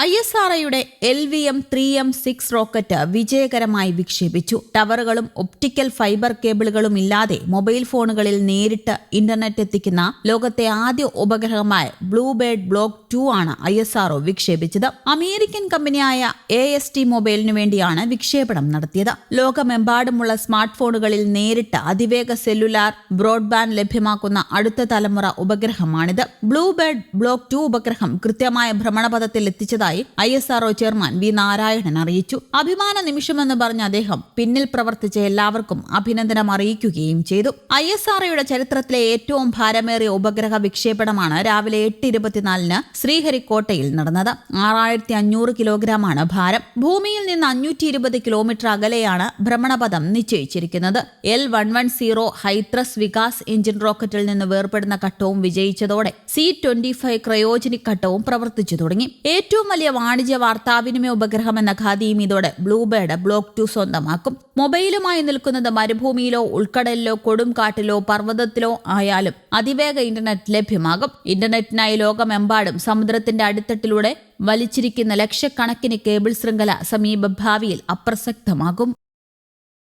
I S R ഒയുടെ L V M three M six rocket വിജയകരമായി വിക്ഷേപിച്ചു. ടവറുകളും optical fibre കേബിളുകളും ഇല്ലാതെ മൊബൈൽ ഫോണുകളിൽ നേരിട്ട് ഇന്റർനെറ്റ് എത്തിക്കുന്ന ലോകത്തെ ആദ്യ ഉപഗ്രഹമായ ബ്ലൂബേർഡ് ബ്ലോക്ക് ടു ആണ് ഐ എസ് ആർ വിക്ഷേപിച്ചത്. അമേരിക്കൻ കമ്പനിയായ എ എസ് ടി മൊബൈലിനു വേണ്ടിയാണ് വിക്ഷേപണം നടത്തിയത്. ലോകമെമ്പാടുമുള്ള സ്മാർട്ട് ഫോണുകളിൽ നേരിട്ട് അതിവേഗ സെല്ലുലാർ ബ്രോഡ്ബാൻഡ് ലഭ്യമാക്കുന്ന അടുത്ത തലമുറ ഉപഗ്രഹമാണിത്. ബ്ലൂബേർഡ് ബ്ലോക്ക് ടു ഉപഗ്രഹം കൃത്യമായ ഭ്രമണപഥത്തിൽ എത്തിച്ചതായി I S R O chairman V Narayanan അറിയിച്ചു. അഭിമാന നിമിഷമെന്ന് പറഞ്ഞ അദ്ദേഹം പിന്നിൽ പ്രവർത്തിച്ച എല്ലാവർക്കും അഭിനന്ദനം അറിയിക്കുകയും ചെയ്തു. ഐ എസ് ആർഒയുടെ ചരിത്രത്തിലെ ഏറ്റവും ഭാരമേറിയ ഉപഗ്രഹ വിക്ഷേപണമാണ് രാവിലെ എട്ട് ഇരുപത്തിനാലിന് ശ്രീഹരിക്കോട്ടയിൽ നടന്നത്. ആറായിരത്തി അഞ്ഞൂറ് കിലോഗ്രാമാണ് ഭാരം. ഭൂമിയിൽ നിന്ന് അഞ്ഞൂറ്റി ഇരുപത് കിലോമീറ്റർ അകലെയാണ് ഭ്രമണപഥം നിശ്ചയിച്ചിരിക്കുന്നത്. L one one zero high thrust Vikas engine റോക്കറ്റിൽ നിന്ന് വേർപെടുന്ന ഘട്ടവും വിജയിച്ചതോടെ സി ട്വന്റി ഫൈവ് ക്രയോജനിക് ഘട്ടവും പ്രവർത്തിച്ചു തുടങ്ങി. ഏറ്റവും വലിയ വാണിജ്യ വാർത്താവിനിമയ ഉപഗ്രഹം എന്ന ഖാദിയും ഇതോടെ ബ്ലൂബേർഡ് ബ്ലോക്ക് ടു സ്വന്തമാക്കും. മൊബൈലുമായി നിൽക്കുന്നത് മരുഭൂമിയിലോ ഉൾക്കടലിലോ കൊടുംകാട്ടിലോ പർവതത്തിലോ ആയാലും അതിവേഗ ഇന്റർനെറ്റ് ലഭ്യമാകും. ഇന്റർനെറ്റിനായി ലോകമെമ്പാടും സമുദ്രത്തിന്റെ അടിത്തട്ടിലൂടെ വലിച്ചിരിക്കുന്ന ലക്ഷക്കണക്കിന് കേബിൾ ശൃംഖല സമീപ ഭാവിയിൽ അപ്രസക്തമാകും.